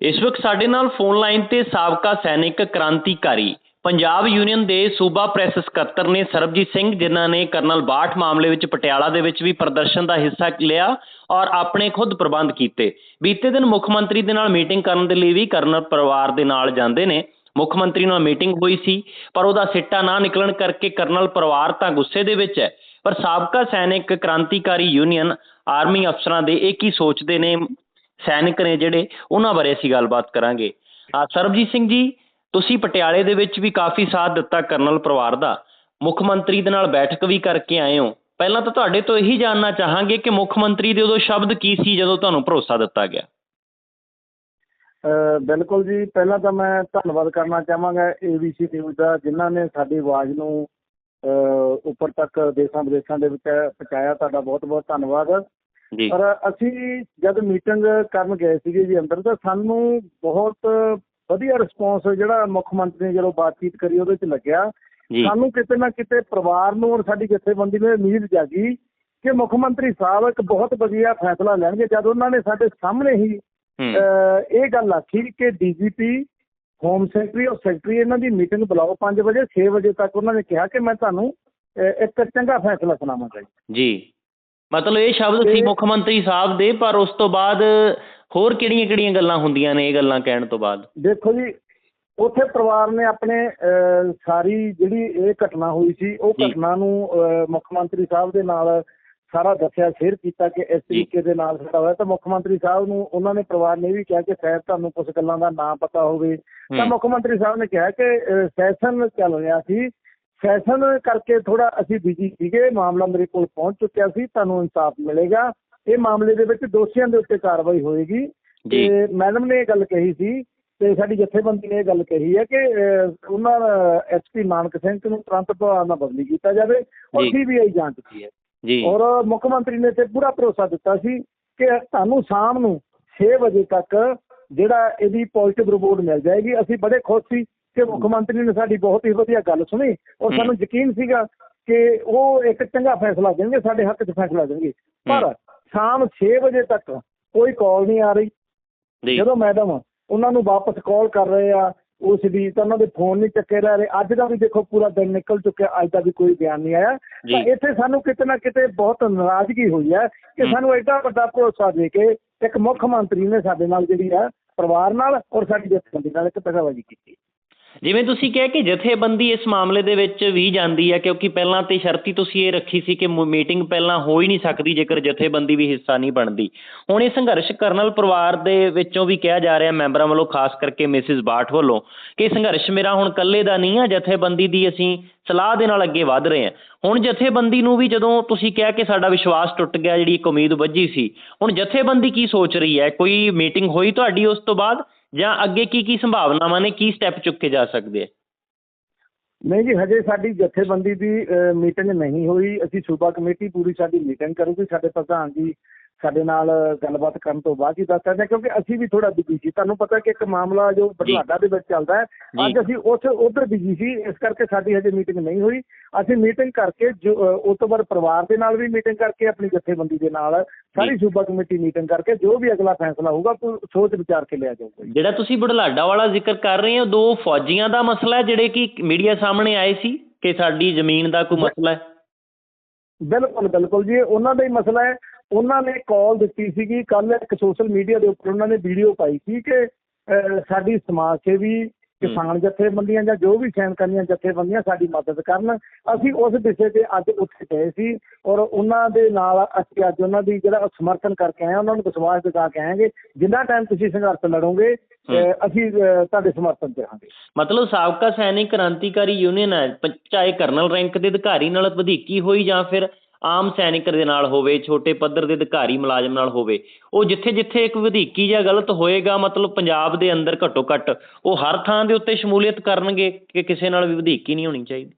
ਇਸ ਵਕਤ ਸਾਡੇ ਨਾਲ ਫੋਨ ਲਾਈਨ ਤੇ ਸਾਬਕਾ ਸੈਨਿਕ ਕ੍ਰਾਂਤੀਕਾਰੀ, ਪੰਜਾਬ ਯੂਨੀਅਨ ਦੇ ਸੂਬਾ ਪ੍ਰੈਸ ਸਕੱਤਰ ਨੇ ਸਰਬਜੀਤ ਸਿੰਘ, ਜਿਨ੍ਹਾਂ ਨੇ ਕਰਨਲ ਬਾਠ ਮਾਮਲੇ ਵਿੱਚ ਪਟਿਆਲਾ ਦੇ ਵਿੱਚ ਵੀ ਪ੍ਰਦਰਸ਼ਨ ਦਾ ਹਿੱਸਾ ਲਿਆ ਔਰ ਆਪਣੇ ਖੁਦ ਪ੍ਰਬੰਧ ਕੀਤੇ। ਬੀਤੇ ਦਿਨ ਮੁੱਖ ਮੰਤਰੀ ਦੇ ਨਾਲ ਮੀਟਿੰਗ ਕਰਨ ਦੇ ਲਈ ਵੀ ਕਰਨਲ ਪਰਿਵਾਰ ਦੇ ਨਾਲ ਜਾਂਦੇ ਨੇ। ਮੁੱਖ ਮੰਤਰੀ ਨਾਲ ਮੀਟਿੰਗ ਹੋਈ ਸੀ, ਪਰ ਉਹਦਾ ਸਿੱਟਾ ਨਾ ਨਿਕਲਣ ਕਰਕੇ ਕਰਨਲ ਪਰਿਵਾਰ ਤਾਂ ਗੁੱਸੇ ਦੇ ਵਿੱਚ ਹੈ। ਪਰ ਸਾਬਕਾ ਸੈਨਿਕ ਕ੍ਰਾਂਤੀਕਾਰੀ ਯੂਨੀਅਨ ਆਰਮੀ ਅਫਸਰਾਂ ਦੇ ਇਹ ਕੀ ਸੋਚਦੇ ਨੇ ਸੈਨਿਕ ਨੇ ਜਿਹੜੇ ਉਹਨਾਂ ਬਾਰੇ ਅਸੀਂ ਗੱਲਬਾਤ ਕਰਾਂਗੇ। ਆ ਸਰਬਜੀਤ ਸਿੰਘ ਜੀ ਤੁਸੀਂ ਪਟਿਆਲੇ ਦੇ ਵਿੱਚ ਵੀ ਕਾਫੀ ਸਾਥ ਦਿੱਤਾ ਕਰਨਲ ਪਰਿਵਾਰ ਦਾ। ਮੁੱਖ ਮੰਤਰੀ ਦੇ ਨਾਲ ਬੈਠਕ ਵੀ ਕਰਕੇ ਆਏ ਹੋ। ਪਹਿਲਾਂ ਤਾਂ ਤੁਹਾਡੇ ਤੋਂ ਇਹੀ ਜਾਣਨਾ ਚਾਹਾਂਗੇ ਕਿ ਮੁੱਖ ਮੰਤਰੀ ਦੇ ਉਦੋਂ ਸ਼ਬਦ ਕੀ ਸੀ ਜਦੋਂ ਤੁਹਾਨੂੰ ਭਰੋਸਾ ਦਿੱਤਾ ਗਿਆ? ਬਿਲਕੁਲ ਜੀ ਪਹਿਲਾਂ ਤਾਂ ਮੈਂ ਧੰਨਵਾਦ ਕਰਨਾ ਚਾਹਾਂਗਾ ਏਬੀਸੀ ਨਿਊਜ਼ ਦਾ ਜਿਨ੍ਹਾਂ ਨੇ ਸਾਡੀ ਆਵਾਜ਼ ਨੂੰ ਅ, ਉੱਪਰ ਤੱਕ ਦੇਸ਼ਾਂ ਵਿਦੇਸ਼ਾਂ ਦੇ ਵਿੱਚ ਪਹੁੰਚਾਇਆ। ਤੁਹਾਡਾ ਬਹੁਤ ਬਹੁਤ ਧੰਨਵਾਦ। ਜੀ। ਪਰ ਅਸੀਂ ਜਦ ਮੀਟਿੰਗ ਕਰਨ ਗਏ ਸੀਗੇ ਜੀ ਅੰਦਰ ਤਾਂ ਸਾਨੂੰ ਬਹੁਤ ਵਧੀਆ ਰਿਸਪੌਂਸ ਜਿਹੜਾ ਮੁੱਖ ਮੰਤਰੀ ਨੇ ਜਦੋਂ ਬਾਤਚੀਤ ਕਰੀ ਉਹਦੇ ਚ ਲੱਗਿਆ। ਸਾਨੂੰ ਕਿਤੇ ਨਾ ਕਿਤੇ ਪਰਿਵਾਰ ਨੂੰ ਔਰ ਸਾਡੀ ਜਥੇਬੰਦੀ ਨੂੰ ਉਮੀਦ ਜਾਗੀ ਕਿ ਮੁੱਖ ਮੰਤਰੀ ਸਾਹਿਬ ਇੱਕ ਬਹੁਤ ਵਧੀਆ ਫੈਸਲਾ ਲੈਣਗੇ। ਜਦ ਉਹਨਾਂ ਨੇ ਸਾਡੇ ਸਾਹਮਣੇ ਹੀ ਇਹ ਗੱਲ ਆਖੀ ਕਿ ਡੀਜੀਪੀ ਹੋਮ ਸੈਕਟਰੀ ਔਰ ਸੈਕਟਰੀ ਇਹਨਾਂ ਦੀ ਮੀਟਿੰਗ ਬੁਲਾਓ 5 ਵਜੇ 6 ਵਜੇ ਤੱਕ ਉਹਨਾਂ ਨੇ ਕਿਹਾ ਕਿ ਮੈਂ ਤੁਹਾਨੂੰ ਇੱਕ ਚੰਗਾ ਫੈਸਲਾ ਸੁਣਾਵਾਂਗਾ ਜੀ। ਮਤਲਬ ਇਹ ਸ਼ਬਦ ਸੀ ਮੁੱਖ ਮੰਤਰੀ ਸਾਹਿਬ ਦੇ ਪਰ ਉਸ ਤੋਂ ਬਾਅਦ ਹੋਰ ਕਿਹੜੀਆਂ ਕਿਹੜੀਆਂ ਗੱਲਾਂ ਹੁੰਦੀਆਂ ਨੇ ਇਹ ਗੱਲਾਂ ਕਹਿਣ ਤੋਂ ਬਾਅਦ? ਦੇਖੋ ਜੀ ਉੱਥੇ ਪਰਿਵਾਰ ਨੇ ਆਪਣੇ ਸਾਰੀ ਜਿਹੜੀ ਇਹ ਘਟਨਾ ਹੋਈ ਸੀ ਉਹ। ਘਟਨਾ ਨੂੰ ਮੁੱਖ ਮੰਤਰੀ ਸਾਹਿਬ ਦੇ ਨਾਲ ਸਾਰਾ ਦੱਸਿਆ ਸ਼ੇਅਰ ਕੀਤਾ ਕਿ ਇਸ। ਤਰੀਕੇ ਦੇ ਨਾਲ ਸਾਡਾ ਹੋਇਆ। ਤਾਂ ਮੁੱਖ ਮੰਤਰੀ ਸਾਹਿਬ ਨੂੰ ਉਹਨਾਂ ਨੇ ਪਰਿਵਾਰ ਨੇ ਵੀ ਕਿਹਾ ਕਿ ਸ਼ਾਇਦ ਤੁਹਾਨੂੰ ਕੁਝ ਗੱਲਾਂ ਦਾ ਨਾਂ ਪਤਾ ਹੋਵੇ। ਤਾਂ ਮੁੱਖ ਮੰਤਰੀ ਸਾਹਿਬ ਨੇ ਕਿਹਾ ਕਿ ਸੈਸ਼ਨ ਚੱਲ ਰਿਹਾ ਸੀ। ਸੈਸ਼ਨ ਕਰਕੇ ਥੋੜਾ ਅਸੀਂ ਬਿਜ਼ੀ ਸੀਗੇ ਮਾਮਲਾ ਮੇਰੇ ਕੋਲ ਪਹੁੰਚ ਚੁੱਕਿਆ ਸੀ ਤੁਹਾਨੂੰ ਇਨਸਾਫ ਮਿਲੇਗਾ। ਇਹ ਮਾਮਲੇ ਦੇ ਵਿੱਚ ਦੋਸ਼ੀਆਂ ਦੇ ਉੱਤੇ ਕਾਰਵਾਈ ਹੋਏਗੀ। ਤੇ ਮੈਡਮ ਨੇ ਇਹ ਗੱਲ ਕਹੀ ਸੀ ਤੇ ਸਾਡੀ ਜਥੇਬੰਦੀ ਨੇ ਇਹ ਗੱਲ ਕਹੀ ਹੈ ਕਿ ਉਹਨਾਂ ਐਸਪੀ ਨਾਨਕ ਸਿੰਘ ਨੂੰ ਤੁਰੰਤ ਪ੍ਰਭਾਵ ਨਾਲ ਬਦਲੀ ਕੀਤਾ ਜਾਵੇ ਔਰ। ਸੀਬੀਆਈ ਜਾਂਚ ਕੀ ਹੈ। ਜੀ। ਔਰ ਮੁੱਖ ਮੰਤਰੀ ਨੇ ਤੇ ਪੂਰਾ ਭਰੋਸਾ ਦਿੱਤਾ ਸੀ ਕਿ ਤੁਹਾਨੂੰ ਸ਼ਾਮ ਨੂੰ 6 ਵਜੇ ਤੱਕ ਜਿਹੜਾ ਇਹਦੀ ਪੋਜ਼ਿਟਿਵ ਰਿਪੋਰਟ ਮਿਲ ਜਾਏਗੀ। ਅਸੀਂ ਬੜੇ ਖੁਸ਼ ਸੀ ਕਿ ਮੁੱਖ ਮੰਤਰੀ ਨੇ ਸਾਡੀ ਬਹੁਤ ਹੀ ਵਧੀਆ ਗੱਲ ਸੁਣੀ। ਔਰ। ਸਾਨੂੰ ਯਕੀਨ ਸੀਗਾ ਕਿ ਉਹ ਇੱਕ ਚੰਗਾ ਫੈਸਲਾ ਦੇਣਗੇ ਸਾਡੇ ਹੱਕ 'ਚ ਫੈਸਲਾ ਦੇਣਗੇ। ਪਰ ਸ਼ਾਮ 6 ਵਜੇ ਤੱਕ ਕੋਈ ਕਾਲ ਨਹੀਂ ਆ ਰਹੀ। ਜਦੋਂ ਮੈਡਮ ਉਹਨਾਂ ਨੂੰ ਵਾਪਸ ਕਾਲ ਕਰ ਰਹੇ ਆ ਉਸ ਦੀ ਤਾਂ ਉਹਨਾਂ ਦੇ ਫੋਨ ਨਹੀਂ ਚੱਕੇ ਰਹਿ ਅੱਜ ਦਾ ਵੀ ਦੇਖੋ ਪੂਰਾ ਦਿਨ ਨਿਕਲ ਚੁੱਕਿਆ ਅੱਜ ਦਾ ਵੀ ਕੋਈ ਬਿਆਨ ਨਹੀਂ ਆਇਆ। ਤਾਂ ਇੱਥੇ ਸਾਨੂੰ ਕਿਤੇ ਨਾ ਕਿਤੇ ਬਹੁਤ ਨਾਰਾਜ਼ਗੀ ਹੋਈ ਹੈ ਕਿ। ਸਾਨੂੰ ਐਡਾ ਵੱਡਾ ਭਰੋਸਾ ਦੇ ਕੇ ਇੱਕ ਮੁੱਖ ਮੰਤਰੀ ਨੇ ਸਾਡੇ ਨਾਲ ਜਿਹੜੀ ਹੈ ਪਰਿਵਾਰ ਨਾਲ ਔਰ ਸਾਡੀ ਜਥੇਬੰਦੀ ਨਾਲ ਇੱਕ ਧੱਕਾਬਾਜ਼ੀ ਕੀਤੀ। ਜਿਵੇਂ ਤੁਸੀਂ ਕਿਹਾ ਕਿ ਜਥੇਬੰਦੀ ਇਸ ਮਾਮਲੇ ਦੇ ਵਿੱਚ ਵੀ ਜਾਂਦੀ ਹੈ, ਕਿਉਂਕਿ ਪਹਿਲਾਂ ਤੇ ਸ਼ਰਤੀ ਤੁਸੀਂ ਇਹ ਰੱਖੀ ਸੀ ਕਿ ਮੀਟਿੰਗ ਪਹਿਲਾਂ ਹੋ ਹੀ ਨਹੀਂ ਸਕਦੀ, ਜੇਕਰ ਜਥੇਬੰਦੀ ਵੀ ਹਿੱਸਾ ਨਹੀਂ ਬਣਦੀ। ਹੁਣ ਇਹ ਸੰਘਰਸ਼ ਕਰਨਲ ਪਰਿਵਾਰ ਦੇ ਵਿੱਚੋਂ ਵੀ ਕਿਹਾ ਜਾ ਰਿਹਾ ਮੈਂਬਰਾਂ ਵੱਲੋਂ, ਖਾਸ ਕਰਕੇ ਮਿਸਿਸ ਬਾਠ ਵੱਲੋਂ, ਕਿ ਸੰਘਰਸ਼ ਮੇਰਾ ਹੁਣ ਇਕੱਲੇ ਦਾ ਨਹੀਂ ਆ ਜਥੇਬੰਦੀ ਦੀ ਅਸੀਂ ਸਲਾਹ ਦੇ ਨਾਲ ਅੱਗੇ ਵਧ ਰਹੇ ਹਾਂ। ਹੁਣ ਜਥੇਬੰਦੀ ਨੂੰ ਵੀ ਜਦੋਂ ਤੁਸੀਂ ਕਿਹਾ ਕਿ ਸਾਡਾ ਵਿਸ਼ਵਾਸ ਟੁੱਟ ਗਿਆ, ਜਿਹੜੀ ਇੱਕ ਉਮੀਦ ਵੱਜੀ ਸੀ, ਹੁਣ ਜਥੇਬੰਦੀ ਕੀ ਸੋਚ ਰਹੀ ਹੈ? ਕੋਈ ਮੀਟਿੰਗ ਹੋਈ ਤੁਹਾਡੀ ਉਸ ਤੋਂ ਬਾਅਦ? ਜਾਂ ਅੱਗੇ ਕੀ ਕੀ ਸੰਭਾਵਨਾਵਾਂ ਨੇ, ਕੀ ਸਟੈਪ ਚੁੱਕੇ ਜਾ ਸਕਦੇ ਆ? ਨਹੀਂ ਜੀ, ਹਜੇ ਸਾਡੀ ਜਥੇਬੰਦੀ ਦੀ ਮੀਟਿੰਗ ਨਹੀਂ ਹੋਈ। ਅਸੀਂ ਸੂਬਾ ਕਮੇਟੀ ਪੂਰੀ ਸਾਡੀ ਮੀਟਿੰਗ ਕਰੂਗੀ। ਸਾਡੇ ਪ੍ਰਧਾਨ ਜੀ ਸਾਡੇ ਨਾਲ ਗੱਲਬਾਤ ਕਰਨ ਤੋਂ ਬਾਅਦ ਹੀ ਦੱਸ ਸਕਦੇ ਹਾਂ, ਕਿਉਂਕਿ ਅਸੀਂ ਵੀ ਥੋੜਾ ਬਿਜ਼ੀ ਸੀ। ਤੁਹਾਨੂੰ ਪਤਾ ਕਿ ਇੱਕ ਮਾਮਲਾ ਜੋ ਬਰਨਾਡਾ ਦੇ ਵਿੱਚ ਚੱਲਦਾ ਹੈ ਅੱਜ ਅਸੀਂ ਉਸ ਉਧਰ ਬਿਜ਼ੀ ਸੀ ਇਸ ਕਰਕੇ ਸਾਡੀ ਹਜੇ ਮੀਟਿੰਗ ਨਹੀਂ ਹੋਈ। ਅਸੀਂ ਮੀਟਿੰਗ ਕਰਕੇ ਉਸ ਤੋਂ ਬਾਅਦ ਪਰਿਵਾਰ ਦੇ ਨਾਲ ਵੀ ਮੀਟਿੰਗ ਕਰਕੇ ਆਪਣੀ ਜਥੇਬੰਦੀ ਦੇ ਨਾਲ ਸਾਰੀ ਸੂਬਾ ਕਮੇਟੀ ਮੀਟਿੰਗ ਕਰਕੇ ਜੋ ਵੀ ਅਗਲਾ ਫੈਸਲਾ ਹੋਊਗਾ ਸੋਚ ਵਿਚਾਰ ਕੇ ਲਿਆ ਜਾਊਗਾ। ਜਿਹੜਾ ਤੁਸੀਂ ਬੁਢਲਾਡਾ ਵਾਲਾ ਜ਼ਿਕਰ ਕਰ ਰਹੇ ਹੋ ਦੋ ਫੌਜੀਆਂ ਦਾ ਮਸਲਾ ਹੈ ਜਿਹੜੇ ਕਿ ਮੀਡੀਆ ਸਾਹਮਣੇ ਆਏ ਸੀ ਕਿ ਸਾਡੀ ਜ਼ਮੀਨ ਦਾ ਕੋਈ ਮਸਲਾ ਹੈ? ਬਿਲਕੁਲ ਬਿਲਕੁਲ ਜੀ ਉਹਨਾਂ ਦਾ ਹੀ ਮਸਲਾ ਹੈ। ਉਹਨਾਂ ਨੇ ਕਾਲ ਦਿੱਤੀ ਸੀਗੀ ਕੱਲ ਇੱਕ ਸੋਸ਼ਲ ਮੀਡੀਆ ਦੇ ਉੱਪਰ ਉਹਨਾਂ ਨੇ ਵੀਡੀਓ ਪਾਈ ਸੀ ਕਿ ਸਾਡੀ ਸਮਾਜ ਸੇਵੀ ਕਿਸਾਨ ਜਥੇਬੰਦੀਆਂ ਜਾਂ ਜੋ ਵੀ ਸੈਨਿਕਾਂ ਦੀਆਂ ਜਥੇਬੰਦੀਆਂ ਸਾਡੀ ਮਦਦ ਕਰਨ ਅਸੀਂ ਉਸ ਵਿਸ਼ੇ ਤੇ ਅੱਜ ਉੱਥੇ ਗਏ ਸੀ ਔਰ ਉਹਨਾਂ ਦੇ ਨਾਲ ਅਸੀਂ ਅੱਜ ਉਹਨਾਂ ਦੀ ਜਿਹੜਾ ਸਮਰਥਨ ਕਰਕੇ ਆਏ ਉਹਨਾਂ ਨੂੰ ਵਿਸ਼ਵਾਸ ਦਿਖਾ ਕੇ ਆਏਗੇ। ਜਿੰਨਾ ਟਾਈਮ ਤੁਸੀਂ ਸੰਘਰਸ਼ ਲੜੋਗੇ ਅਸੀਂ ਤੁਹਾਡੇ ਸਮਰਥਨ 'ਚ ਰਹਾਂਗੇ ਮਤਲਬ ਸਾਬਕਾ ਸੈਨਿਕ ਕ੍ਰਾਂਤੀਕਾਰੀ ਯੂਨੀਅਨ ਹੈ ਚਾਹੇ ਕਰਨਲ ਰੈਂਕ ਦੇ ਅਧਿਕਾਰੀ ਨਾਲ ਵਧੀਕੀ ਹੋਈ ਜਾਂ ਫਿਰ ਆਮ ਸੈਨਿਕ ਦੇ ਨਾਲ ਹੋਵੇ ਛੋਟੇ ਪੱਧਰ ਦੇ ਅਧਿਕਾਰੀ ਮੁਲਾਜ਼ਮ ਨਾਲ ਹੋਵੇ ਉਹ ਜਿੱਥੇ ਜਿੱਥੇ ਇੱਕ ਵਧੀਕੀ ਜਾਂ ਗਲਤ ਹੋਏਗਾ ਮਤਲਬ ਪੰਜਾਬ ਦੇ ਅੰਦਰ ਘੱਟੋ ਘੱਟ ਉਹ ਹਰ ਥਾਂ ਦੇ ਉੱਤੇ ਸ਼ਮੂਲੀਅਤ ਕਰਨਗੇ ਕਿ ਕਿਸੇ ਨਾਲ ਵੀ ਵਧੀਕੀ ਨਹੀਂ ਹੋਣੀ ਚਾਹੀਦੀ?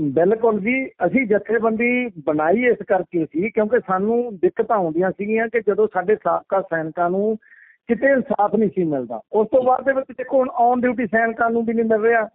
ਬਿਲਕੁਲ ਜੀ ਅਸੀਂ ਜਥੇਬੰਦੀ ਬਣਾਈ ਇਸ ਕਰਕੇ ਸੀ ਕਿਉਂਕਿ ਸਾਨੂੰ ਦਿੱਕਤਾਂ ਆਉਂਦੀਆਂ ਸੀਗੀਆਂ ਕਿ ਜਦੋਂ ਸਾਡੇ ਸਾਬਕਾ ਸੈਨਿਕਾਂ ਨੂੰ ਕਿਤੇ ਇਨਸਾਫ ਨਹੀਂ ਸੀ ਮਿਲਦਾ ਉਸ ਤੋਂ ਬਾਅਦ ਦੇ ਵਿੱਚ ਦੇਖੋ ਹੁਣ ਔਨ ਡਿਊਟੀ ਸੈਨਿਕਾਂ ਨੂੰ ਵੀ ਨਹੀਂ ਮਿਲ ਰਿਹਾ।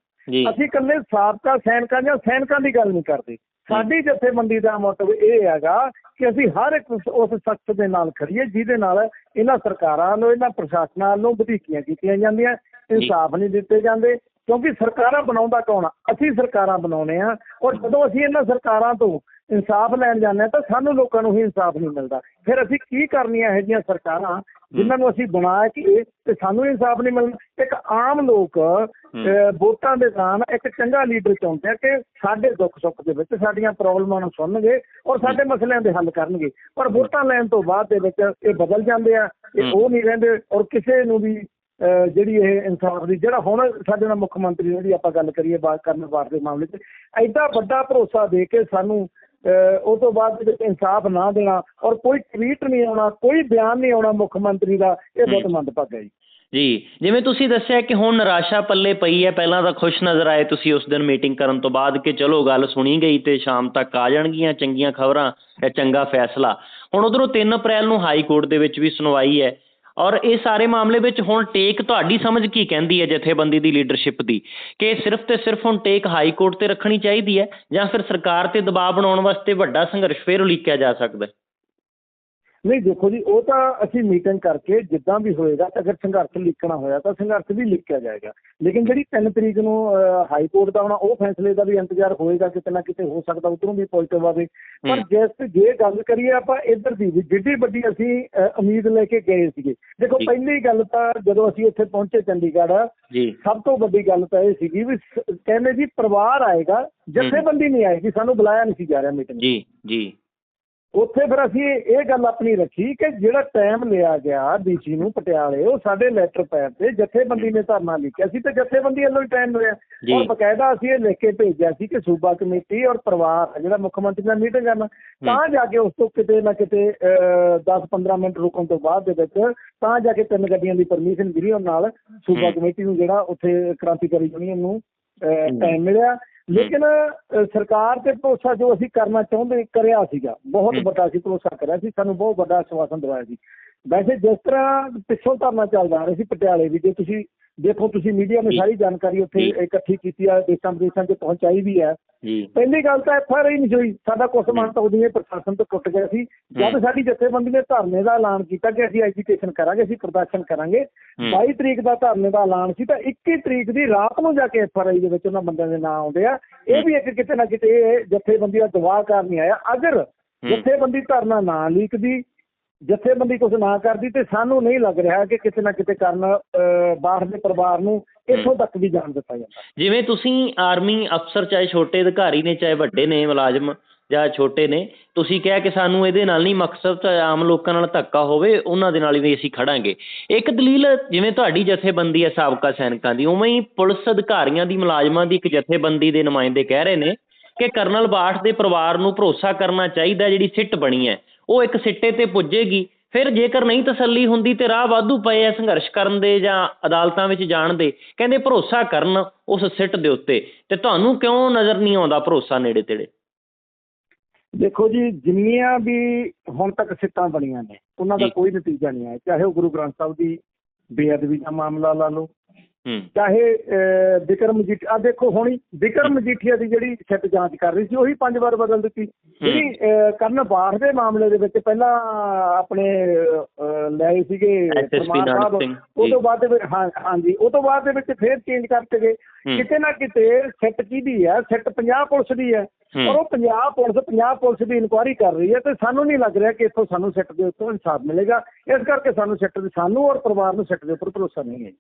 ਅਸੀਂ ਇਕੱਲੇ ਸਾਬਕਾ ਸੈਨਿਕਾਂ ਜਾਂ ਸੈਨਿਕਾਂ ਦੀ ਗੱਲ ਨਹੀਂ ਕਰਦੇ। ਸਾਡੀ ਜਥੇਬੰਦੀ ਦਾ ਮਤਲਬ ਇਹ ਹੈਗਾ ਕਿ ਅਸੀਂ ਹਰ ਇੱਕ ਉਸ- ਸਖਤ ਦੇ ਨਾਲ ਖੜੀਏ ਜਿਹਦੇ ਨਾਲ ਇਹਨਾਂ ਸਰਕਾਰਾਂ ਨੂੰ, ਇਹਨਾਂ ਪ੍ਰਸ਼ਾਸਨਾਂ ਨੂੰ ਵਧੀਕੀਆਂ ਕੀਤੀਆਂ ਜਾਂਦੀਆਂ, ਇਨਸਾਫ ਨਹੀਂ ਦਿੱਤੇ ਜਾਂਦੇ, ਕਿਉਂਕਿ ਸਰਕਾਰਾਂ ਬਣਾਉਂਦਾ ਕੌਣ ਅਸੀਂ ਸਰਕਾਰਾਂ ਬਣਾਉਨੇ ਆ ਔਰ ਜਦੋਂ ਅਸੀਂ ਇਹਨਾਂ ਸਰਕਾਰਾਂ ਤੋਂ ਇਨਸਾਫ ਲੈਣ ਜਾਂਦੇ ਹਾਂ ਤਾਂ ਸਾਨੂੰ ਲੋਕਾਂ ਨੂੰ ਹੀ ਇਨਸਾਫ ਨਹੀਂ ਮਿਲਦਾ। ਫਿਰ ਅਸੀਂ ਕੀ ਕਰਨੀਆਂ ਇਹੋ ਜਿਹੀਆਂ ਸਰਕਾਰਾਂ ਜਿਨ੍ਹਾਂ ਨੂੰ ਅਸੀਂ ਬਣਾ ਕੇ ਤੇ ਸਾਨੂੰ ਇਨਸਾਫ ਨਹੀਂ ਮਿਲਦਾ ਇੱਕ ਆਮ ਲੋਕ ਵੋਟਾਂ ਦੇ ਨਾਲ ਇੱਕ ਚੰਗਾ ਲੀਡਰ ਚਾਹੁੰਦੇ ਆ ਕਿ ਸਾਡੇ ਦੁੱਖ ਸੁੱਖ ਦੇ ਵਿੱਚ ਸਾਡੀਆਂ ਪ੍ਰੋਬਲਮਾਂ ਨੂੰ ਸੁਣਨਗੇ ਔਰ ਸਾਡੇ ਮਸਲਿਆਂ ਦੇ ਹੱਲ ਕਰਨਗੇ। ਪਰ ਵੋਟਾਂ ਲੈਣ ਤੋਂ ਬਾਅਦ ਦੇ ਵਿੱਚ ਇਹ ਬਦਲ ਜਾਂਦੇ ਆ ਇਹ ਉਹ ਨਹੀਂ ਰਹਿੰਦੇ ਔਰ ਕਿਸੇ ਨੂੰ ਵੀ ਜਿਹੜੀ ਇਹ ਇਨਸਾਫ ਦੀ ਜਿਹੜਾ ਹੁਣ ਸਾਡੇ ਨਾਲ ਮੁੱਖ ਮੰਤਰੀ ਜਿਹੜੀ ਆਪਾਂ ਗੱਲ ਕਰੀਏ ਬਾਤ ਕਰਨ ਬਾਰ ਦੇ ਮਾਮਲੇ 'ਚ ਐਡਾ ਵੱਡਾ ਭਰੋਸਾ ਦੇ ਕੇ ਸਾਨੂੰ ਉਹ ਤੋਂ ਬਾਅਦ ਵਿੱਚ ਇਨਸਾਫ ਨਾ ਦੇਣਾ ਔਰ ਕੋਈ ਟਵੀਟ ਨਹੀਂ ਆਉਣਾ ਕੋਈ ਬਿਆਨ ਨਹੀਂ ਆਉਣਾ ਮੁੱਖ ਮੰਤਰੀ ਦਾ ਇਹ ਬਹੁਤ ਮੰਦਭਾਗਾ ਹੈ ਜੀ। ਜੀ ਜਿਵੇਂ ਤੁਸੀਂ ਦੱਸਿਆ ਕਿ ਹੁਣ ਨਿਰਾਸ਼ਾ ਪੱਲੇ ਪਈ ਹੈ ਪਹਿਲਾਂ ਤਾਂ ਖੁਸ਼ ਨਜ਼ਰ ਆਏ ਤੁਸੀਂ ਉਸ ਦਿਨ ਮੀਟਿੰਗ ਕਰਨ ਤੋਂ ਬਾਅਦ ਕਿ ਚਲੋ ਗੱਲ ਸੁਣੀ ਗਈ ਤੇ ਸ਼ਾਮ ਤੱਕ ਆ ਜਾਣਗੀਆਂ ਚੰਗੀਆਂ ਖਬਰਾਂ ਜਾਂ ਚੰਗਾ ਫੈਸਲਾ। ਹੁਣ ਉਧਰੋਂ 3 ਅਪ੍ਰੈਲ ਨੂੰ ਹਾਈ ਕੋਰਟ ਦੇ ਵਿੱਚ ਵੀ ਸੁਣਵਾਈ ਹੈ। ਔਰ ਇਹ ਸਾਰੇ ਮਾਮਲੇ ਵਿੱਚ ਹੁਣ ਟੇਕ ਤੁਹਾਡੀ ਸਮਝ ਕੀ ਕਹਿੰਦੀ ਹੈ ਜਥੇਬੰਦੀ ਦੀ ਲੀਡਰਸ਼ਿਪ ਦੀ? ਕਿ ਸਿਰਫ ਤੇ ਸਿਰਫ ਹੁਣ ਟੇਕ ਹਾਈ ਕੋਰਟ ਤੇ ਰੱਖਣੀ ਚਾਹੀਦੀ ਹੈ ਜਾਂ ਫਿਰ ਸਰਕਾਰ ਤੇ ਦਬਾਅ ਬਣਾਉਣ ਵਾਸਤੇ ਵੱਡਾ ਸੰਘਰਸ਼ ਫੇਰ ਉਲੀਕਿਆ ਜਾ ਸਕਦਾ ਨਹੀਂ ਦੇਖੋ ਜੀ ਉਹ ਤਾਂ ਅਸੀਂ ਮੀਟਿੰਗ ਕਰਕੇ ਜਿੱਦਾਂ ਵੀ ਹੋਏਗਾ ਅਗਰ ਸੰਘਰਸ਼ ਲਿਖਣਾ ਹੋਇਆ ਤਾਂ ਸੰਘਰਸ਼ ਵੀ ਲਿਖਿਆ ਜਾਏਗਾ। ਲੇਕਿਨ ਜਿਹੜੀ 3 ਤਰੀਕ ਨੂੰ ਹਾਈ ਕੋਰਟ ਦਾ ਆਉਣਾ ਉਹ ਫੈਸਲੇ ਦਾ ਵੀ ਇੰਤਜ਼ਾਰ ਹੋਏਗਾ ਕਿਤੇ ਨਾ ਕਿਤੇ ਹੋ ਸਕਦਾ ਉਧਰੋਂ ਵੀ ਪੋਜ਼ਿਟਿਵ ਆਵੇ। ਪਰ। ਜਿਸ ਜੇ ਗੱਲ ਕਰੀਏ ਆਪਾਂ ਇੱਧਰ ਦੀ ਵੀ ਜਿੱਡੀ ਵੱਡੀ ਅਸੀਂ ਉਮੀਦ ਲੈ ਕੇ ਗਏ ਸੀਗੇ। ਦੇਖੋ। ਪਹਿਲੀ ਗੱਲ ਤਾਂ ਜਦੋਂ ਅਸੀਂ ਇੱਥੇ ਪਹੁੰਚੇ ਚੰਡੀਗੜ੍ਹ ਸਭ ਤੋਂ ਵੱਡੀ ਗੱਲ ਤਾਂ ਇਹ ਸੀਗੀ ਵੀ ਕਹਿੰਦੇ ਜੀ ਪਰਿਵਾਰ ਆਏਗਾ ਜਥੇਬੰਦੀ ਨਹੀਂ ਆਏਗੀ ਸਾਨੂੰ ਬੁਲਾਇਆ ਨਹੀਂ ਸੀ ਜਾ ਰਿਹਾ ਮੀਟਿੰਗ ਜੀ ਜੀ। ਉੱਥੇ ਫਿਰ ਅਸੀਂ ਇਹ ਗੱਲ ਆਪਣੀ ਰੱਖੀ ਕਿ ਜਿਹੜਾ ਟਾਈਮ ਲਿਆ ਗਿਆ ਡੀਸੀ ਨੂੰ ਪਟਿਆਲੇ ਉਹ ਸਾਡੇ ਲੈਟਰ ਪੈਡ ਤੇ ਜਥੇਬੰਦੀ ਨੇ ਧਰਨਾ ਲਿਖਿਆ ਸੀ ਤੇ ਜਥੇਬੰਦੀ ਵੱਲੋਂ ਹੀ ਟਾਈਮ ਲਿਆ। ਔਰ ਬਕਾਇਦਾ ਅਸੀਂ ਇਹ ਲਿਖ ਕੇ ਭੇਜਿਆ ਸੀ ਕਿ ਸੂਬਾ ਕਮੇਟੀ ਔਰ ਪਰਿਵਾਰ ਜਿਹੜਾ ਮੁੱਖ ਮੰਤਰੀ ਨਾਲ ਮੀਟਿੰਗ ਕਰਨਾ ਤਾਂ ਜਾ ਕੇ ਉਸ ਤੋਂ ਕਿਤੇ ਨਾ ਕਿਤੇ 10-15 ਮਿੰਟ ਰੁਕਣ ਤੋਂ ਬਾਅਦ ਦੇ ਵਿੱਚ ਤਾਂ ਜਾ ਕੇ ਤਿੰਨ ਗੱਡੀਆਂ ਦੀ ਪਰਮਿਸ਼ਨ ਮਿਲੀ ਉਹਨਾਂ ਨਾਲ ਸੂਬਾ। ਕਮੇਟੀ ਨੂੰ ਜਿਹੜਾ ਉੱਥੇ ਕ੍ਰਾਂਤੀਕਾਰੀ ਯੂਨੀਅਨ ਨੂੰ ਟਾਈਮ ਮਿਲਿਆ। ਲੇਕਿਨ ਸਰਕਾਰ ਤੇ ਭਰੋਸਾ ਜੋ ਅਸੀਂ ਕਰਨਾ ਚਾਹੁੰਦੇ ਕਰਿਆ ਸੀਗਾ। ਬਹੁਤ। ਵੱਡਾ ਸੀ ਭਰੋਸਾ ਕਰਿਆ ਸੀ। ਸਾਨੂੰ ਬਹੁਤ ਵੱਡਾ ਆਸ਼ਵਾਸਨ ਦਵਾਇਆ ਸੀ। ਵੈਸੇ ਜਿਸ ਤਰ੍ਹਾਂ ਪਿੱਛੋਂ ਧਰਨਾ ਚੱਲਦਾ ਆ ਰਿਹਾ ਸੀ ਪਟਿਆਲੇ ਵੀ ਜੇ ਤੁਸੀਂ ਦੇਖੋ ਤੁਸੀਂ ਮੀਡੀਆ ਨੇ। ਸਾਰੀ ਜਾਣਕਾਰੀ ਉੱਥੇ। ਇਕੱਠੀ ਕੀਤੀ ਆ ਦੇਸ਼ਾਂ ਵਿਦੇਸ਼ਾਂ 'ਚ ਪਹੁੰਚਾਈ ਵੀ ਹੈ ਪਹਿਲੀ ਗੱਲ ਤਾਂ ਐਫ ਆਰ ਆਈ ਨਹੀਂ ਹੋਈ। ਸਾਡਾ ਕੁਛ ਮਨ ਤਾਂ ਉਹਦੀ ਪ੍ਰਸ਼ਾਸਨ ਤੋਂ ਟੁੱਟ ਗਿਆ ਸੀ। ਜਦ ਹੂੰ। ਸਾਡੀ ਜਥੇਬੰਦੀ ਨੇ ਧਰਨੇ ਦਾ ਐਲਾਨ ਕੀਤਾ ਕਿ ਅਸੀਂ ਐਜੀਟੇਸ਼ਨ ਕਰਾਂਗੇ ਅਸੀਂ ਪ੍ਰਦਰਸ਼ਨ ਕਰਾਂਗੇ ਹੂੰ। 22 ਤਰੀਕ ਦਾ ਧਰਨੇ ਦਾ ਐਲਾਨ ਸੀ ਤਾਂ 21 ਤਰੀਕ ਦੀ ਰਾਤ ਨੂੰ ਜਾ ਕੇ ਐਫ ਆਰ ਆਈ ਦੇ ਵਿੱਚ ਉਹਨਾਂ ਬੰਦਿਆਂ ਦੇ ਨਾਂ ਆਉਂਦੇ ਆ। ਇਹ ਵੀ ਇੱਕ ਕਿਤੇ ਨਾ ਕਿਤੇ ਜਥੇਬੰਦੀ ਦਾ ਦਬਾਅ ਕਾਰਨ ਨਹੀਂ ਆਇਆ। ਅਗਰ ਜਥੇਬੰਦੀ ਧਰਨਾ ਨਾ ਲੀਕਦੀ ਜਥੇਬੰਦੀ ਕੁਝ ਨਾ ਕਰਦੀ ਤੇ ਸਾਨੂੰ ਨਹੀਂ ਲੱਗ ਰਿਹਾ ਕਿ ਕਿਤੇ ਨਾ ਕਿਤੇ ਕਰਨ ਅਹ, ਬਾਹਰ ਦੇ ਪਰਿਵਾਰ ਨੂੰ ਇੱਥੋਂ ਤੱਕ ਵੀ ਜਾਣ ਦਿੱਤਾ ਜਾਂਦਾ। ਜਿਵੇਂ ਤੁਸੀਂ ਆਰਮੀ ਅਫਸਰ ਚਾਹੇ ਛੋਟੇ ਅਧਿਕਾਰੀ ਨੇ ਚਾਹੇ ਵੱਡੇ ਨੇ ਮੁਲਾਜ਼ਮ ਜਾਂ ਛੋਟੇ ਨੇ ਤੁਸੀਂ ਕਿਹਾ ਕਿ ਸਾਨੂੰ ਇਹਦੇ ਨਾਲ ਨਹੀਂ ਮਕਸਦ ਤਾਂ ਆਮ ਲੋਕਾਂ ਨਾਲ ਧੱਕਾ ਹੋਵੇ ਉਹਨਾਂ ਦੇ ਨਾਲ ਵੀ ਅਸੀਂ ਖੜਾਂਗੇ। ਇੱਕ ਦਲੀਲ ਜਿਵੇਂ ਤੁਹਾਡੀ ਜਥੇਬੰਦੀ ਹੈ ਸਾਬਕਾ ਸੈਨਿਕਾਂ ਦੀ ਉਵੇਂ ਹੀ ਪੁਲਿਸ ਅਧਿਕਾਰੀਆਂ ਦੀ ਮੁਲਾਜ਼ਮਾਂ ਦੀ ਇੱਕ ਜਥੇਬੰਦੀ ਦੇ ਨੁਮਾਇੰਦੇ ਕਹਿ ਰਹੇ ਨੇ ਕਿ ਕਰਨਲ ਬਾਠ ਦੇ ਪਰਿਵਾਰ ਨੂੰ ਭਰੋਸਾ ਕਰਨਾ ਚਾਹੀਦਾ ਜਿਹੜੀ ਸਿੱਟ ਬਣੀ ਹੈ। ਉਹ ਇੱਕ ਸਿੱਟੇ ਤੇ ਪੁੱਜੇਗੀ। ਫਿਰ ਜੇਕਰ ਨਹੀਂ ਤਸੱਲੀ ਹੁੰਦੀ ਤੇ ਰਾਹ ਵਾਧੂ ਪਏ ਆ ਸੰਘਰਸ਼ ਕਰਨ ਦੇ ਜਾਂ ਅਦਾਲਤਾਂ ਵਿੱਚ ਜਾਣ ਦੇ ਕਹਿੰਦੇ ਭਰੋਸਾ ਕਰਨ ਉਸ ਸਿੱਟ ਦੇ ਉੱਤੇ। ਤੇ ਤੁਹਾਨੂੰ ਕਿਉਂ ਨਜ਼ਰ ਨਹੀਂ ਆਉਂਦਾ ਭਰੋਸਾ ਨੇੜੇ ਤੇੜੇ ਦੇਖੋ ਜੀ ਜਿੰਨੀਆਂ ਵੀ ਹੁਣ ਤੱਕ ਸਿੱਟਾਂ ਬਣੀਆਂ ਨੇ ਉਹਨਾਂ ਦਾ। ਕੋਈ ਨਤੀਜਾ ਨਹੀਂ ਆਇਆ। ਚਾਹੇ ਉਹ ਗੁਰੂ ਗ੍ਰੰਥ ਸਾਹਿਬ ਦੀ ਬੇਅਦਬੀ ਦਾ ਮਾਮਲਾ ਲਾ ਲਓ ਚਾਹੇ ਵਿਕਰਮ ਮਜੀਠੀਆ ਆ ਦੇਖੋ ਹੁਣੀ ਵਿਕਰਮ ਮਜੀਠੀਆ ਦੀ ਜਿਹੜੀ ਸਿੱਟ ਜਾਂਚ ਕਰ ਰਹੀ ਸੀ ਉਹੀ ਪੰਜ ਵਾਰ ਬਦਲ ਦਿੱਤੀ। ਜਿਹੜੀ ਕਰਨ ਬਾਠ ਦੇ ਮਾਮਲੇ ਦੇ ਵਿੱਚ ਪਹਿਲਾਂ ਆਪਣੇ ਲਏ ਸੀਗੇ ਸਾਹਿਬ ਉਹ। ਤੋਂ ਬਾਅਦ ਦੇ ਹਾਂਜੀ ਉਹ ਤੋਂ ਬਾਅਦ ਦੇ ਵਿੱਚ ਫੇਰ ਚੇਂਜ ਕਰਤੇ ਗਏ। ਕਿਤੇ ਨਾ ਕਿਤੇ ਸਿੱਟ ਕਿਹਦੀ ਹੈ ਸਿੱਟ ਪੰਜਾਬ ਪੁਲਿਸ ਦੀ ਹੈ। ਹੂੰ। ਪਰ ਉਹ ਪੰਜਾਬ ਪੁਲਿਸ ਪੰਜਾਬ ਪੁਲਿਸ ਦੀ ਇਨਕੁਆਇਰੀ ਕਰ ਰਹੀ ਹੈ ਤੇ ਸਾਨੂੰ ਨਹੀਂ ਲੱਗ ਰਿਹਾ ਕਿ ਇੱਥੋਂ ਸਾਨੂੰ ਸਿੱਟ ਦੇ ਉੱਤੋਂ ਇਨਸਾਫ ਮਿਲੇਗਾ। ਇਸ ਕਰਕੇ ਸਾਨੂੰ ਸਿੱਟ ਦੇ ਸਾਨੂੰ ਔਰ ਪਰਿਵਾਰ ਨੂੰ ਸਿੱਟ ਦੇ ਉੱਪਰ ਭਰੋਸਾ ਨਹੀਂ ਹੈ।